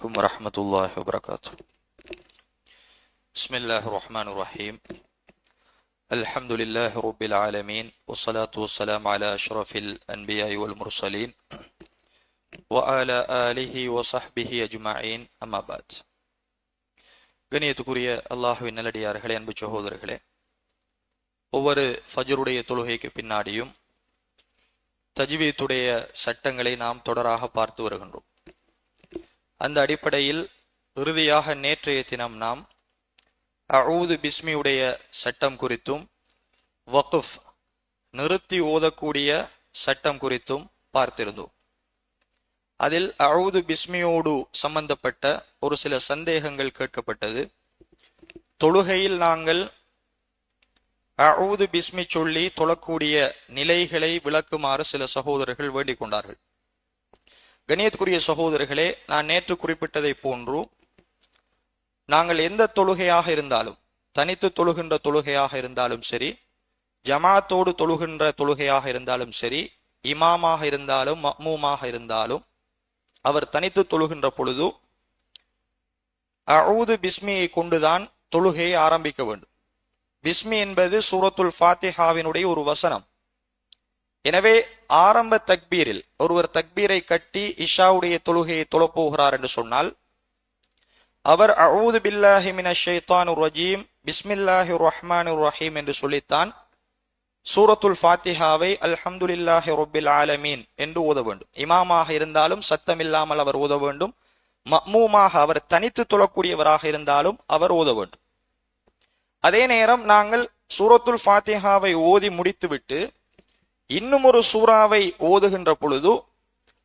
عليكم ورحمة الله وبركاته بسم الله الرحمن الرحيم الحمد لله رب العالمين والصلاة والسلام على أشرف الأنبياء والمرسلين وعلى آله وصحبه أجمعين أما بعد கணியத்துக்குரிய அல்லாஹுவின் நல்லடியார்களே அன்பு சகோதரர்களே ஒவ்வொரு ஃபஜருடைய தொழுகைக்கு பின்னாடியும் தஜ்வீத்துடைய சட்டங்களை நாம் தொடராக பார்த்து வருகின்றோம் அந்த அடிப்படையில் இறுதியாக நேற்றைய தினம் நாம் அவுது பிஸ்மியுடைய சட்டம் குறித்தும் வக்குஃப் நிறுத்தி ஓதக்கூடிய சட்டம் குறித்தும் பார்த்திருந்தோம். அதில் அவுது பிஸ்மியோடு சம்பந்தப்பட்ட ஒரு சில சந்தேகங்கள் கேட்கப்பட்டது. தொழுகையில் நாங்கள் அவுது பிஸ்மி சொல்லி தொழக்கூடிய நிலைகளை விளக்குமாறு சில சகோதரர்கள் வேண்டிக் கொண்டார்கள். கணியத்துக்குரிய சகோதரர்களே நான் நேற்று குறிப்பிட்டதை போன்று நாங்கள் எந்த தொழுகையாக இருந்தாலும் தனித்து தொழுகின்ற தொழுகையாக இருந்தாலும் சரி ஜமாத்தோடு தொழுகின்ற தொழுகையாக இருந்தாலும் சரி இமாமாக இருந்தாலும் மமூமாக இருந்தாலும் அவர் தனித்து தொழுகின்ற பொழுது அவுது பிஸ்மியை கொண்டுதான் தொழுகையை ஆரம்பிக்க வேண்டும். பிஸ்மி என்பது சூரத்துல் ஃபாத்திஹாவினுடைய ஒரு வசனம். எனவே ஆரம்ப தக்பீரில் ஒருவர் தக்பீரை கட்டி இஷாவுடைய தொழுகையை தொழப்போகிறார் என்று சொன்னால் அவர் அவுது பில்லாஹி மின ஷைத்தான் ரஜீம் பிஸ்மில்லாஹி ரஹ்மான் ரஹீம் என்று சொல்லித்தான் சூரத்துல் ஃபாத்திஹாவை அல்ஹம்துலில்லாஹி ரொபில் ஆலமீன் என்று ஓத வேண்டும். இமாமாக இருந்தாலும் சத்தமில்லாமல் அவர் ஓத வேண்டும். மமூமாக அவர் தனித்து தொழக்கூடியவராக இருந்தாலும் அவர் ஓத வேண்டும். அதே நேரம் நாங்கள் சூரத்துல் ஃபாத்திஹாவை ஓதி முடித்துவிட்டு இன்னும் ஒரு சூறாவை ஓதுகின்ற பொழுது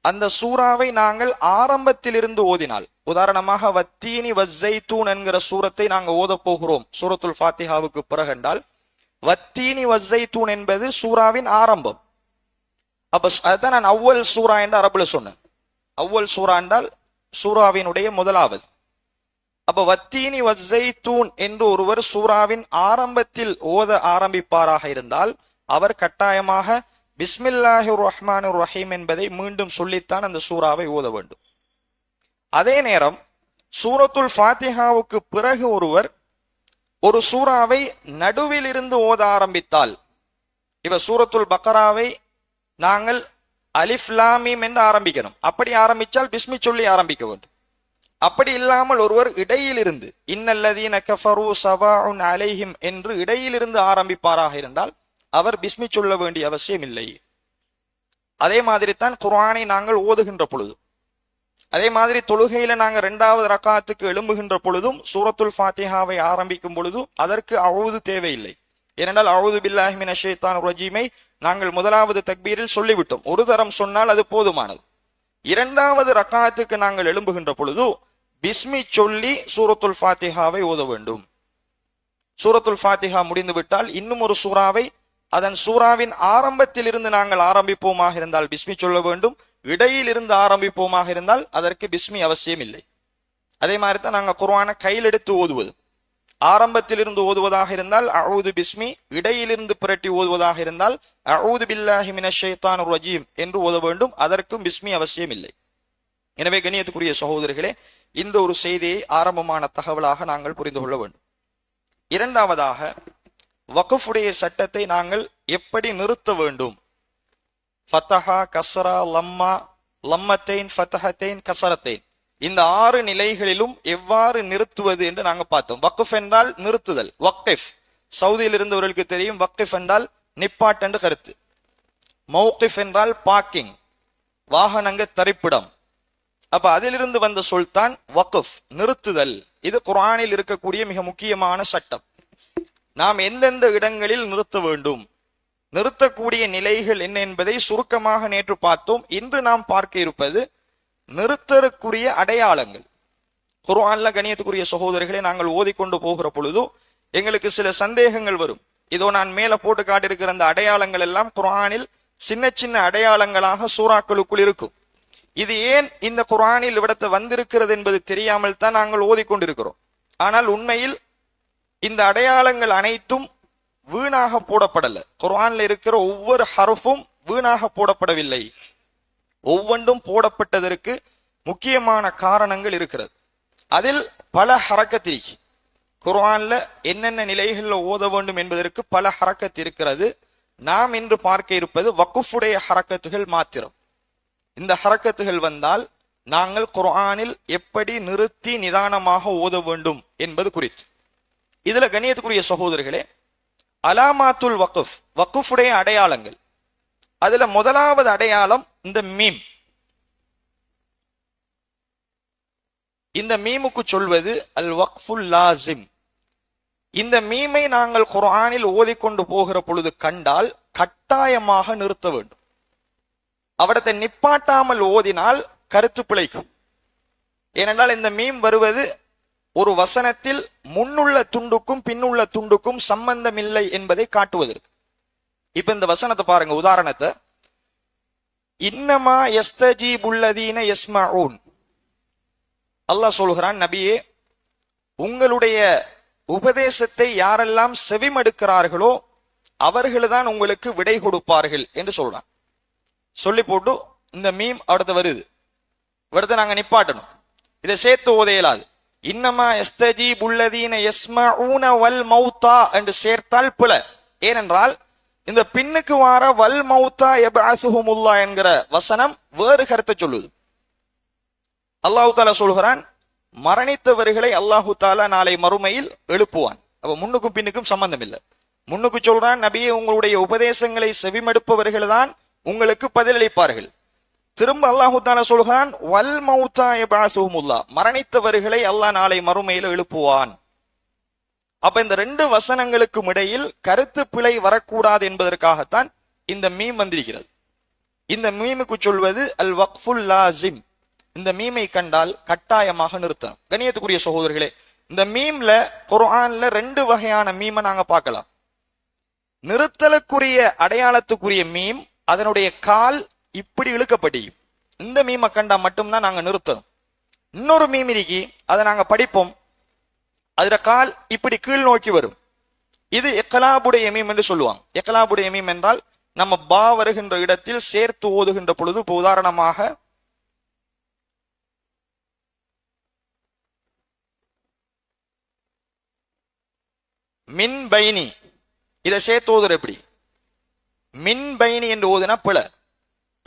அந்த சூறாவை நாங்கள் ஆரம்பத்திலிருந்து ஓதினால் உதாரணமாக வத்தீனி வஸ்ஸைத்தூன் என்கிற சூரத்தை நாங்கள் ஓதப் போகிறோம் சூரத்துல் ஃபாத்திஹாவுக்கு பிறகென்றால் வத்தீனி வஸ்ஸைத்தூன் என்பது சூறாவின் ஆரம்பம். அப்ப அதுதான் நான் அவ்வல் சூறா என்று அரபுல சொன்னேன். அவ்வல் சூறா என்றால் சூறாவினுடைய முதலாவது. அப்ப வத்தீனி வஸ்ஸைத்தூன் என்று ஒருவர் சூறாவின் ஆரம்பத்தில் ஓத ஆரம்பிப்பாராக இருந்தால் அவர் கட்டாயமாக பிஸ்மில்லாஹி ரஹ்மான் ரஹீம் என்பதை மீண்டும் சொல்லித்தான் அந்த சூறாவை ஓத வேண்டும். அதே நேரம் சூரத்துல் ஃபாத்திஹாவுக்கு பிறகு ஒருவர் ஒரு சூறாவை நடுவில் இருந்து ஓத ஆரம்பித்தால் இவ சூரத்துல் பக்கராவை நாங்கள் அலிஃப்லாமீம் என்று ஆரம்பிக்கணும். அப்படி ஆரம்பித்தால் பிஸ்மி சொல்லி ஆரம்பிக்க வேண்டும். அப்படி இல்லாமல் ஒருவர் இடையிலிருந்து இன்னல்லதீன கஃபரு சவாஉன் அலைஹிம் என்று இடையிலிருந்து ஆரம்பிப்பாராக இருந்தால் அவர் பிஸ்மி சொல்ல வேண்டிய அவசியம் இல்லை. அதே மாதிரி தான் குர்ஆனை நாங்கள் ஓதுகின்ற பொழுது அதே மாதிரி தொழுகையில நாங்கள் இரண்டாவது ரக்காத்துக்கு எழும்புகின்ற பொழுதும் சூரத்துல் ஃபாத்திஹாவை ஆரம்பிக்கும் பொழுதும் அதற்கு அவுது தேவையில்லை. ஏனென்றால் அவுது பில்லாஹிமின் அஷேத்தான் ரஜீமை நாங்கள் முதலாவது தக்பீரில் சொல்லிவிட்டோம். ஒரு தரம் சொன்னால் அது போதுமானது. இரண்டாவது ரக்காத்துக்கு நாங்கள் எழும்புகின்ற பொழுது பிஸ்மி சொல்லி சூரத்துல் ஃபாத்திஹாவை ஓத வேண்டும். சூரத்துல் ஃபாத்திஹா முடிந்துவிட்டால் இன்னும் ஒரு சூறாவை அதன் சூறாவின் ஆரம்பத்தில் இருந்து நாங்கள் ஆரம்பிப்போமாக இருந்தால் பிஸ்மி சொல்ல வேண்டும். இடையில் இருந்து ஆரம்பிப்போமாக இருந்தால் அதற்கு பிஸ்மி அவசியம் இல்லை. அதே மாதிரி தான் நாங்கள் குர்வானை கையில் எடுத்து ஓதுவது. ஆரம்பத்தில் இருந்து ஓதுவதாக இருந்தால் அவுது பிஸ்மி இடையிலிருந்து புரட்டி ஓதுவதாக இருந்தால் அவுது பில்லாஹி மின ரஜீம் என்று ஓத வேண்டும். அதற்கும் பிஸ்மி அவசியம் இல்லை. எனவே கணியத்துக்குரிய சகோதரர்களே இந்த ஒரு செய்தியை ஆரம்பமான தகவலாக நாங்கள் புரிந்து கொள்ள வேண்டும். இரண்டாவதாக வகுஃபுடைய சட்டத்தை நாங்கள் எப்படி நிறுத்த வேண்டும்? ஃபத்தஹா கசரா லம்மா லம்மத்தைன் ஃபத்தஹத்தைன் கசரத்தைன். இந்த ஆறு நிலைகளிலும் எவ்வாறு நிறுத்துவது என்று நாங்க பார்த்தோம். வக்குஃப் என்றால் நிறுத்துதல் வக்கிஃப். சவுதியில் இருந்தவர்களுக்கு தெரியும் வக்கிஃப் என்றால் நிப்பாட் என்று கருத்து. மௌகிஃப் என்றால் பார்க்கிங் வாகனங்க தரிப்பிடம். அப்ப அதிலிருந்து வந்த சொல் தான் வக்குஃப் நிறுத்துதல். இது குரானில் இருக்கக்கூடிய மிக முக்கியமான சட்டம். நாம் எந்தெந்த இடங்களில் நிறுத்த வேண்டும்? நிறுத்தக்கூடிய நிலைகள் என்ன என்பதை சுருக்கமாக நேற்று பார்த்தோம். இன்று நாம் பார்க்க இருப்பது நிறுத்தற்குரிய அடையாளங்கள். குர்ஆன்ல கணியத்துக்குரிய சகோதரிகளை நாங்கள் ஓதிக்கொண்டு போகிற பொழுது எங்களுக்கு சில சந்தேகங்கள் வரும். இதோ நான் மேல போட்டு காட்டியிருக்கிற அந்த அடையாளங்கள் எல்லாம் குர்ஆனில் சின்ன சின்ன அடையாளங்களாக சூறாக்களுக்குள் இருக்கும். இது ஏன் இந்த குர்ஆனில் இவ்விடத்து வந்திருக்கிறது என்பது தெரியாமல் தான் நாங்கள் ஓதிக்கொண்டிருக்கிறோம். ஆனால் உண்மையில் இந்த அடையாளங்கள் அனைத்தும் வீணாக போடப்படல. குர்ஆன்ல இருக்கிற ஒவ்வொரு ஹரஃபும் வீணாக போடப்படவில்லை. ஒவ்வொன்றும் போடப்பட்டதற்கு முக்கியமான காரணங்கள் இருக்கிறது. அதில் பல ஹரக்கத்திரிக்கு குர்ஆன்ல என்னென்ன நிலைகளில் ஓத வேண்டும் என்பதற்கு பல ஹரக்கத் இருக்கிறது. நாம் இன்று பார்க்க இருப்பது வக்குஃபுடைய ஹரக்கத்துகள் மாத்திரம். இந்த ஹரக்கத்துகள் வந்தால் நாங்கள் குர்ஆனில் எப்படி நிறுத்தி நிதானமாக ஓத வேண்டும் என்பது குறித்து. இதுல கண்ணியத்துக்குரிய சகோதரர்களே அலாமாத்துல் வக்குஃப் வக்குஃபுடைய அடையாளங்கள். அதுல முதலாவது அடையாளம் இந்த மீம். இந்த மீமுக்கு சொல்வது அல் வக்ஃபுல் லாசிம். இந்த மீமை நாங்கள் குர்ஆனில் ஓதிக்கொண்டு போகிற பொழுது கண்டால் கட்டாயமாக நிறுத்த வேண்டும். அவடத்தை நிப்பாட்டாமல் ஓதினால் கருத்து பிழைக்கும். ஏனென்றால் இந்த மீம் வருவது ஒரு வசனத்தில் முன்னுள்ள துண்டுக்கும் பின்னுள்ள துண்டுக்கும் சம்பந்தமில்லை என்பதை காட்டுவதற்கு. இப்ப இந்த வசனத்தை பாருங்க உதாரணத்தை. இன்னமா எஸ்தஜீபுல்லதீன யஸ்மஊன். அல்லாஹ் சொல்கிறான் நபியே உங்களுடைய உபதேசத்தை யாரெல்லாம் செவிமடுக்கிறார்களோ அவர்கள்தான் உங்களுக்கு விடை கொடுப்பார்கள் என்று சொல்றான். சொல்லி போட்டு இந்த மீம் அடுத்து வருது. அடுத்து நாங்க நிப்பாட்டணும். இதை சேர்த்து ஓதையலாது. இன்னமா எஸ்தஜி புல்லதீன எஸ்மா ஊன வல் மௌத்தா என்று சேர்த்தால் பிழ. ஏனென்றால் இந்த பின்னுக்கு வார வல் மௌத்தா எபாசுஹுமுல்லா என்கிற வசனம் வேறு கருத்தை சொல்லுது. அல்லாஹு தாலா சொல்கிறான் மரணித்தவர்களை அல்லாஹு தாலா நாளை மறுமையில் எழுப்புவான். அப்ப முன்னுக்கும் பின்னுக்கும் சம்பந்தம் இல்லை. முன்னுக்கு சொல்றான் நபியே உங்களுடைய உபதேசங்களை செவிமடுப்பவர்கள் தான் உங்களுக்கு பதிலளிப்பார்கள். திரும்ப அல்லாஹுத்தான சொல்கிறான் வல் மௌத்தா எபாசுஹுமுல்லா மரணித்தவர்களை அல்லாஹ் நாளை மறுமையில் எழுப்புவான். அப்ப இந்த ரெண்டு வசனங்களுக்கும் இடையில் கருத்து பிழை வரக்கூடாது என்பதற்காகத்தான் இந்த மீம் வந்திருக்கிறது. இந்த மீமுக்கு சொல்வது அல் வக்ஃபுல் லாசிம் இந்த மீமை கண்டால் கட்டாயமாக நிறுத்தணும். கணியத்துக்குரிய சகோதரர்களே இந்த மீம்ல குர்ஆன்ல ரெண்டு வகையான மீமை நாங்க பார்க்கலாம். நிறுத்தலுக்குரிய அடையாளத்துக்குரிய மீம் அதனுடைய கால் இப்படி இழுக்கப்பட்டியும் இந்த மீமை கண்டா மட்டும்தான் நாங்க நிறுத்தணும். இன்னொரு மீம் இருக்கி அதை நாங்க படிப்போம். அதுல கால் இப்படி கீழ் நோக்கி வரும். இது எக்கலாபுடைய மீம் என்று சொல்லுவாங்க. எக்கலாபுடைய மீம் என்றால் நம்ம பா வருகின்ற இடத்தில் சேர்த்து ஓதுகின்ற பொழுது இப்போ உதாரணமாக மின் பைனி இதை சேர்த்து ஓதுற எப்படி? மின் பைனி என்று ஓதுனா பிள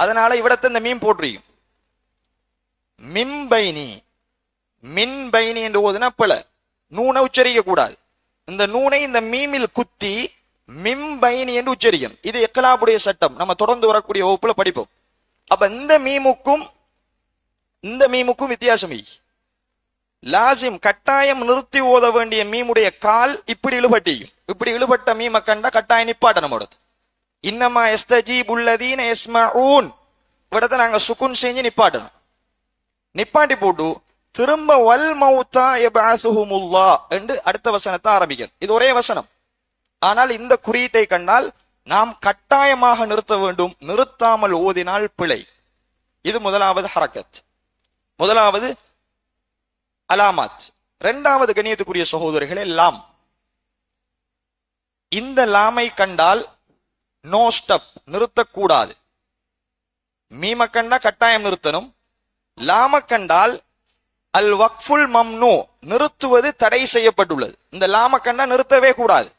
அதனால இவிடத்தை இந்த மீன் போட்டுறியும் மின்பைனி மின்பைனி என்று ஓதுனா பிள நூனை உச்சரிக்க கூடாது. இந்த நூனை இந்த மீமில் குத்தி மிம்பைனி என்று உச்சரிக்கும் இது எக்கலாபுடைய சட்டம். நம்ம தொடர்ந்து வரக்கூடிய வகுப்புல படிப்போம். அப்ப இந்த மீமுக்கும் இந்த மீமுக்கும் வித்தியாசம் லாசிம் கட்டாயம் நிறுத்தி ஓத வேண்டிய மீமுடைய கால் இப்படி இழுபட்டியும் இப்படி இழுபட்ட மீமை கண்டா கட்டாயம் நிப்பாட்டணும் அடுத்து. இன்னமா எஸ்தஜீப் எஸ்மா ஊன் விடத்தை நாங்க சுக்குன் செஞ்சு நிப்பாட்டணும். நிப்பாட்டி போட்டு திரும்ப வல் மௌத்தா எபாசுஹுமுல்லா என்று அடுத்த வசனத்தை ஆரம்பிக்கணும். இது ஒரே வசனம். ஆனால் இந்த குறியீட்டை கண்டால் நாம் கட்டாயமாக நிறுத்த வேண்டும். நிறுத்தாமல் ஓதினால் பிழை. இது முதலாவது ஹரக்கத். முதலாவது அலாமாத். இரண்டாவது கணியத்துக்குரிய சகோதரிகளே லாம். இந்த லாமை கண்டால் நோ ஸ்டப் நிறுத்தக்கூடாது. மீமக்கண்டா கட்டாயம் நிறுத்தணும். லாமக்கண்டால் அல் வக்ஃபுல் மம்னு. நிறுத்துவது தடை செய்யப்பட்டுள்ளது. இந்த லாம லாமக்கண்டா நிறுத்தவே கூடாது.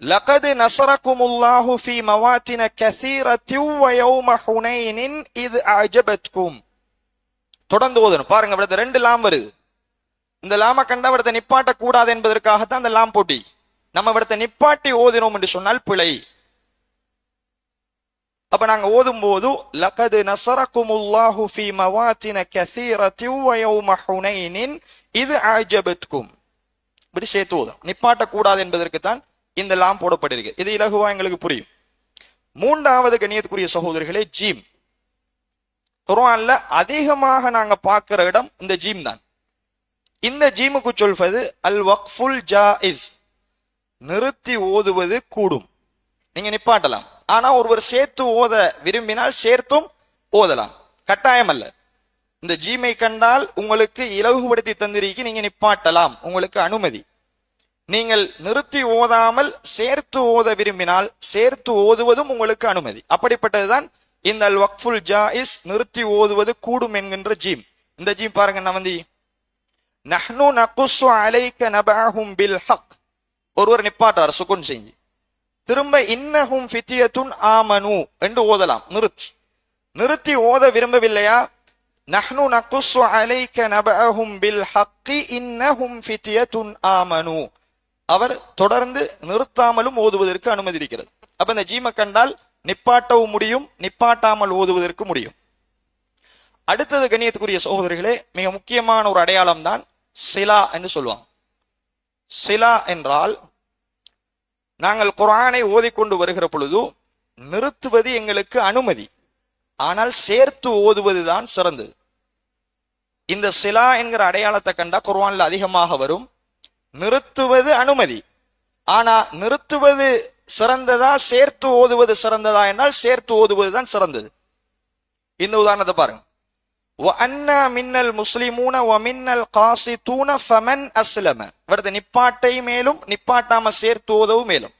லகது நசரகுமுல்லாஹு ஃபி மவாத்தின கசீரத்திவ் வயௌம ஹுனைனின் இது அஜபத்கும். தொடர்ந்து ஓதணும். பாருங்க விடத்த ரெண்டு லாம் வருது. இந்த லாம கண்டா விடத்தை நிப்பாட்ட கூடாது என்பதற்காகத்தான் இந்த லாம் போட்டி. நம்ம இடத்த நிப்பாட்டி ஓதினோம் என்று சொன்னால் பிழை. அப்ப நாங்க ஓதும் போது லகது நசரக்குமுல்லாஹு ஃபி மவாத்தின கசீரத்தின் வ யௌம ஹுனைனின் இது ஆஜபத்கும் இப்படி சேர்த்து ஓதும். நிப்பாட்ட கூடாது என்பதற்குத்தான் இந்த லாம் போடப்பட்டிருக்கு. இது இலகுவா எங்களுக்கு புரியும். மூன்றாவது கணியத்துக்குரிய சகோதரர்களே ஜீம். குரான்ல அதிகமாக நாங்க பார்க்கிற இடம் இந்த ஜீம் தான். இந்த ஜீமுக்கு சொல்வது அல் வக்ஃபுல் ஜா இஸ் நிறுத்தி ஓதுவது கூடும். நீங்க நிப்பாட்டலாம். ஆனா ஒருவர் சேர்த்து ஓத விரும்பினால் சேர்த்தும் ஓதலாம். கட்டாயம் அல்ல. இந்த ஜீமை கண்டால் உங்களுக்கு இலகுபடுத்தி தந்திரிக்கு நீங்க நிப்பாட்டலாம். உங்களுக்கு அனுமதி. நீங்கள் நிறுத்தி ஓதாமல் சேர்த்து ஓத விரும்பினால் சேர்த்து ஓதுவதும் உங்களுக்கு அனுமதி. அப்படிப்பட்டதுதான் இந்த அல் வக்ஃபுல் ஜாயிஸ் நிறுத்தி ஓதுவது கூடும் என்கின்ற ஜீம் இந்த ஜீம் பாருங்க நவந்தி நஹ்னு நகுசு அலைக்க நபாஹும் பில் ஹக். ஒருவர் நிப்பாட்டார் சுகுன் செஞ்சு திரும்ப இன்னஹும் ஃபித்தியத்துன் ஆமனு என்று ஓதலாம் நிறுத்தி. நிறுத்தி ஓத விரும்பவில்லையா? நஹ்னு நக்குசு அலைக்க நபஅஹும் பில் ஹக்கி இன்னஹும் ஃபித்தியத்துன் ஆமனு. அவர் தொடர்ந்து நிறுத்தாமலும் ஓதுவதற்கு அனுமதி இருக்கிறது. அப்ப இந்த ஜீம கண்டால் நிப்பாட்டவும் முடியும் நிப்பாட்டாமல் ஓதுவதற்கு முடியும். அடுத்தது கண்ணியத்துக்குரிய சகோதரிகளே மிக முக்கியமான ஒரு அடையாளம் தான் சிலா என்று சொல்லுவாங்க. சிலா என்றால் நாங்கள் குரானை ஓதிக்கொண்டு வருகிற பொழுது நிறுத்துவது எங்களுக்கு அனுமதி. ஆனால் சேர்த்து ஓதுவதுதான் சிறந்தது. இந்த சிலா என்கிற அடையாளத்தை கண்டா குர்ஆன்ல அதிகமாக வரும். நிறுத்துவது அனுமதி. ஆனா நிறுத்துவது சிறந்ததா சேர்த்து ஓதுவது சிறந்ததா என்றால் சேர்த்து ஓதுவது தான் சிறந்தது. இந்த உதாரணத்தை பாருங்க. മിന്നൽ മുസ്ലിമൂന വമിന്നൽ കാസിത്തൂന ഫമൻ അസ്ലമ ഇവിടുത്തെ നിപ്പാട്ടൈ മേലും നിപ്പാട്ടാമ സേർത്തുവതവും മേലും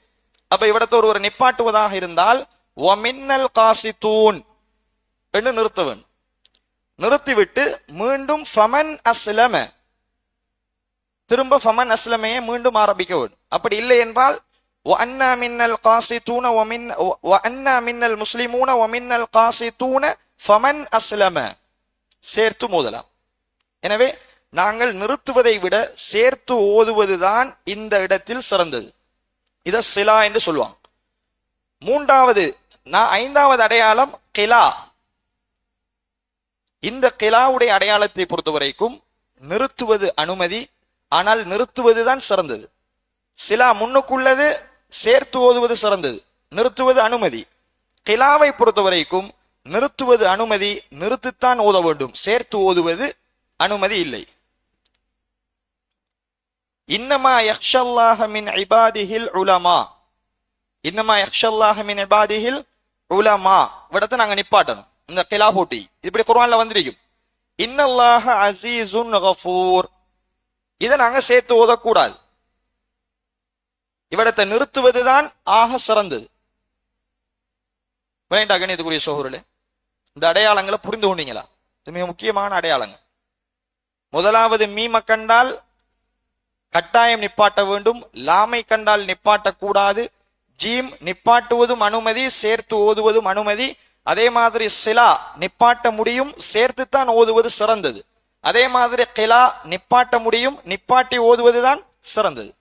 அப்ப இவிடத்த ஒருவர் நிப்பாட்டுவதாக இருந்தால் ஒமின்னல் தூண் என்று நிறுத்தவன் நிறுத்திவிட்டு மீண்டும் ஃபமன் அஸ்லம திரும்ப ஃபமன் அஸ்லமையை மீண்டும் ஆரம்பிக்க வேண்டும். அப்படி இல்லை என்றால் அன்னா மின்னல் காசித்தூன ஒமின் அன்னா மின்னல் முஸ்லிமூன ஒமின்னல் தூண ஃபமன் அஸ்லம சேர்த்து மோதலாம். எனவே நாங்கள் நிறுத்துவதை விட சேர்த்து ஓதுவதுதான் இந்த இடத்தில் சிறந்தது. இத சிலா என்று சொல்லுவாங்க. மூன்றாவது நான் ஐந்தாவது அடையாளம் கிலா. இந்த கிலாவுடைய அடையாளத்தை பொறுத்த வரைக்கும் நிறுத்துவது அனுமதி ஆனால் நிறுத்துவதுதான் சிறந்தது. சிலா முன்னுக்குள்ளது சேர்த்து ஓதுவது சிறந்தது. நிறுத்துவது அனுமதி. கிலாவை பொறுத்த வரைக்கும் நிறுத்துவது அனுமதி நிறுத்தித்தான் ஓத வேண்டும். சேர்த்து ஓதுவது அனுமதி இல்லை. இன்னமா யக்ஷல்லாஹ மின் இபாதிஹில் உலமா. இன்னமா யக்ஷல்லாஹ மின் இபாதிஹில் உலமா. விடத்தை நாங்க நிப்பாட்டணும். இந்த கிலா போட்டி. இப்படி குர்ஆன்ல வந்திருக்கும். இன்னல்லாஹ அசீசுன் கஃபூர். இதை நாங்க சேர்த்து ஓதக்கூடாது. இவ்விடத்தை நிறுத்துவதுதான் ஆக சிறந்தது. வேண்டா கணியத்துக்குரிய சோகர்களே. இந்த அடையாளங்களை புரிந்து கொண்டீங்களா? இது மிக முக்கியமான அடையாளங்கள். முதலாவது மீம கண்டால் கட்டாயம் நிப்பாட்ட வேண்டும். லாமை கண்டால் நிப்பாட்டக்கூடாது. ஜீம் நிப்பாட்டுவதும் அனுமதி சேர்த்து ஓதுவதும் அனுமதி. அதே மாதிரி சிலா நிப்பாட்ட முடியும் சேர்த்துத்தான் ஓதுவது சிறந்தது. அதே மாதிரி கிலா நிப்பாட்ட முடியும் நிப்பாட்டி ஓதுவதுதான் சிறந்தது.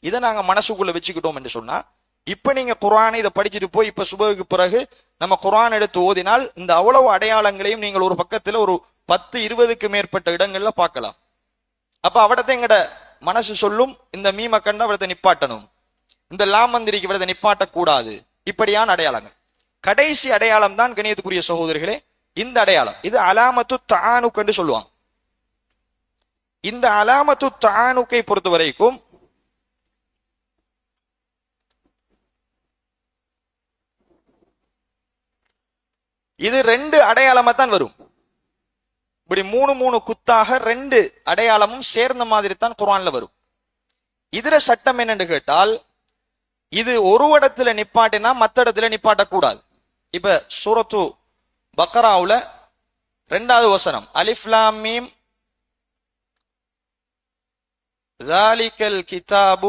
இதை நாங்க மனசுக்குள்ள வச்சுக்கிட்டோம் என்று சொன்னா இப்ப நீங்க குரானை இதை படிச்சுட்டு போய் இப்ப சுபவுக்கு பிறகு நம்ம குரான் எடுத்து ஓதினால் இந்த அவ்வளவு அடையாளங்களையும் நீங்கள் ஒரு பக்கத்துல ஒரு பத்து இருபதுக்கு மேற்பட்ட இடங்கள்ல பார்க்கலாம். அப்ப அவடத்தை எங்கட மனசு சொல்லும் இந்த மீம கண்ட அவடத்தை நிப்பாட்டணும். இந்த லாமந்திரிக்கு விடத்தை நிப்பாட்டக்கூடாது. இப்படியான அடையாளங்கள். கடைசி அடையாளம் தான் கணியத்துக்குரிய சகோதரிகளே இந்த அடையாளம். இது அலாமத்து தானுக்கு என்று சொல்லுவாங்க. இந்த அலாமத்து தானுக்கை பொறுத்த வரைக்கும் இது ரெண்டு அடையாளமா தான் வரும் இப்படி மூணு மூணு குத்தாக ரெண்டு அடையாளமும் சேர்ந்த மாதிரி தான் குர்ஆன்ல வரும் இதுல சட்டம் என்னன்னு கேட்டால் இது ஒரு இடத்துல நிப்பாட்டினா மத்த இடத்துல நிப்பாட்டக்கூடாது இப்ப சூரத்து பக்கராவுல ரெண்டாவது வசனம் அலிஃப்லாம் மீம் ذَلِكَ الْكِتَابُ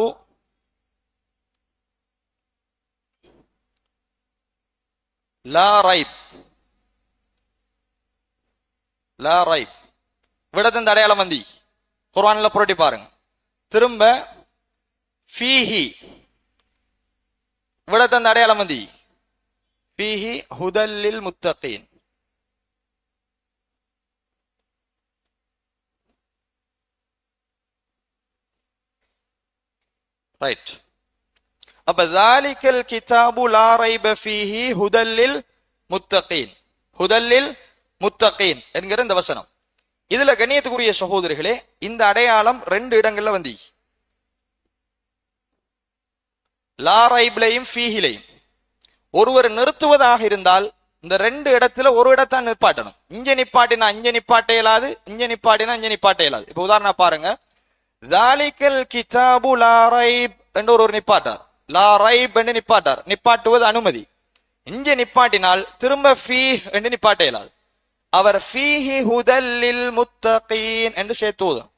லா ரைப் லா ரைப் விடத்தின் இந்த அடையாளம் வந்தி குர்ஆன்ல புரட்டி பாருங்க. திரும்ப ஃபீஹி. விடத்தின் அந்த அடையாளம் வந்தி ஃபீஹி ஹுதல்லில் முத்தகீன். ரைட் அப்ப தாலிக்கல் கிதாபு லா ரைப ஃபீஹி ஹுதல்லில் முத்தகீன் ஹுதல்லில் முத்தகீன் என்கிற இந்த வசனம். இதுல கண்ணியத்துக்குரிய சகோதரிகளே இந்த அடையாளம் ரெண்டு இடங்கள்ல வந்து. லாரைப்லையும் ஃபீஹிலையும். ஒருவர் நிறுத்துவதாக இருந்தால் இந்த ரெண்டு இடத்துல ஒரு இடத்தான் நிப்பாட்டணும் இங்க நிப்பாட்டினா இங்க நிப்பாட்ட இயலாது இங்க நிப்பாட்டினா இங்க நிப்பாட்ட இயலாது. இப்ப உதாரணம் பாருங்க. தாலிக்கல் கிதாபு லாரைப் என்று ஒருவர் நிப்பாட்டார் லா ரைப் என்று நிப்பாட்டார் நிப்பாட்டுவது அனுமதி. இங்க நிப்பாட்டினால் திரும்ப ஃபீ என்று நிப்பாட்ட இயலாது. அவர் ஃபீஹி ஹுதல்லில் முத்தகீன் என்று சேர்த்து ஓதும்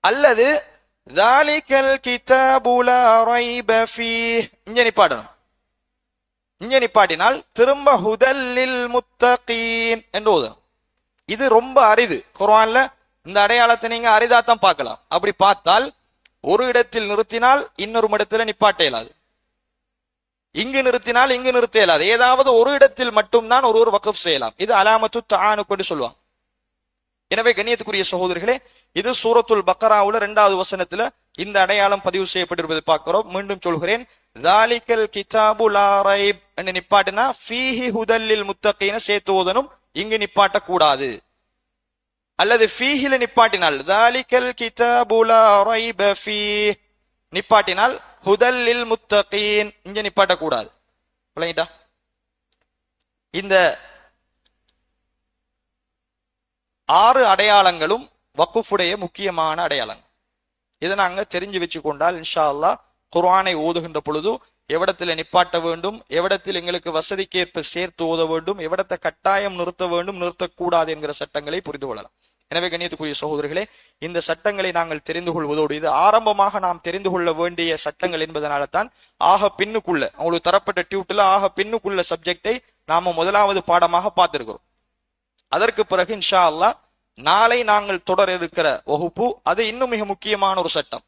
அல்லது தாலிக்கல் கிதாபுல ரைப ஃபீஹ் இங்கே நிப்பாடணும் இங்கே நிப்பாட்டினால் திரும்ப ஹுதல்லில் முத்தகீன் என்று ஓதும் இது ரொம்ப அரிது. குர்ஆன்ல இந்த அடையாளத்தை நீங்க அரிதாத்தான் பார்க்கலாம். அப்படி பார்த்தால் ஒரு இடத்தில் நிறுத்தினால் இன்னொரு இடத்துல நிப்பாட்ட இயலாது இங்கு நிறுத்தினால் இங்கு நிறுத்த இயலாது ஏதாவது ஒரு இடத்தில் மட்டும்தான் ஒரு வக்கஃப் செய்யலாம். இது அலாமத்து தானு கொண்டு சொல்லுவாங்க. எனவே கண்ணியத்துக்குரிய சகோதரிகளே இது சூரத்துல் பக்கராவுல இரண்டாவது வசனத்துல இந்த அடையாளம் பதிவு செய்யப்பட்டிருப்பதை பார்க்கிறோம். மீண்டும் சொல்கிறேன். தாலிக்கல் கிதாபு லாரைப் என்று நிப்பாட்டினா ஃபீஹி ஹுதல்லில் முத்தகீன சேர்த்து ஓதனும் இங்கு நிப்பாட்ட கூடாது அல்லது ஃபீஹில நிப்பாட்டினால் தாலிக்கல் கிதாபு லாரைப் ஃபீ நிப்பாட்டினால் ஹுதல்லில் முத்தகீன். இங்க நிப்பாட்டக்கூடாது. விளங்கிட்டா இந்த ஆறு அடையாளங்களும் வக்குஃபுடைய முக்கியமான அடையாளங்கள். இதை நாங்க தெரிஞ்சு வச்சு கொண்டால் இன்ஷா அல்லாஹ் குர்ஆனை ஓதுகின்ற பொழுது எவ்விடத்தில் நிப்பாட்ட வேண்டும் எவ்விடத்தில் எங்களுக்கு வசதிக்கேற்ப சேர்த்து ஓத வேண்டும் எவ்விடத்தை கட்டாயம் நிறுத்த வேண்டும் நிறுத்தக்கூடாது என்கிற சட்டங்களை புரிந்து கொள்ளலாம். எனவே கண்ணியத்துக்குரிய சகோதரர்களே இந்த சட்டங்களை நாங்கள் தெரிந்து கொள்வதோடு இது ஆரம்பமாக நாம் தெரிந்து கொள்ள வேண்டிய சட்டங்கள் என்பதனால தான் ஆக பின்னுக்குள்ள அவங்களுக்கு தரப்பட்ட டியூட்டில் ஆக பின்னுக்குள்ள சப்ஜெக்டை நாம முதலாவது பாடமாக பார்த்திருக்கிறோம். அதற்கு பிறகு இன்ஷா அல்லாஹ் நாளை நாங்கள் தொடர இருக்கிற வகுப்பு அது இன்னும் மிக முக்கியமான ஒரு சட்டம்.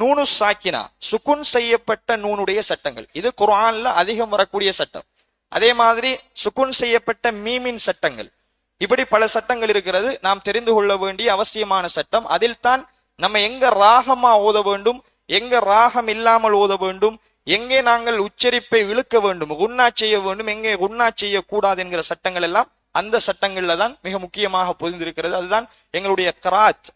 நூனு சாக்கினா சுக்குன் செய்யப்பட்ட நூனுடைய சட்டங்கள். இது குரான்ல அதிகம் வரக்கூடிய சட்டம். அதே மாதிரி சுக்குன் செய்யப்பட்ட மீமின் சட்டங்கள். இப்படி பல சட்டங்கள் இருக்கிறது. நாம் தெரிந்து கொள்ள வேண்டிய அவசியமான சட்டம். அதில் தான் நம்ம எங்க ராகமா ஓத வேண்டும்? எங்க ராகம் இல்லாமல் ஓத வேண்டும்? எங்கே நாங்கள் உச்சரிப்பை இழுக்க வேண்டும்? குன்னா செய்ய வேண்டும்? எங்கே குன்னா செய்யக்கூடாது என்கிற சட்டங்கள் எல்லாம் அந்த சட்டங்கள்ல தான் மிக முக்கியமாக பொதிந்திருக்கிறது அதுதான் எங்களுடைய கராத்.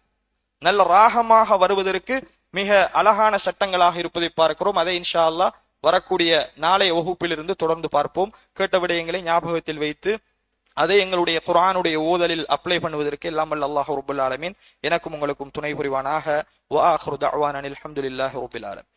நல்ல ராகமாக வருவதற்கு மிக அழகான சட்டங்களாக இருப்பதை பார்க்கிறோம். அதை இன்ஷா அல்லா வரக்கூடிய நாளைய வகுப்பிலிருந்து தொடர்ந்து பார்ப்போம். கேட்ட விடயங்களை ஞாபகத்தில் வைத்து அதை எங்களுடைய குரானுடைய ஓதலில் அப்ளை பண்ணுவதற்கு எல்லாம் வல்ல அல்லாஹ் ரபுல் ஆலமின் எனக்கும் உங்களுக்கும் துணை புரிவானாக. வ ஆஹிரு அஹமதுல்லாஹ் ரபுல் ஹம்துலில்லாஹி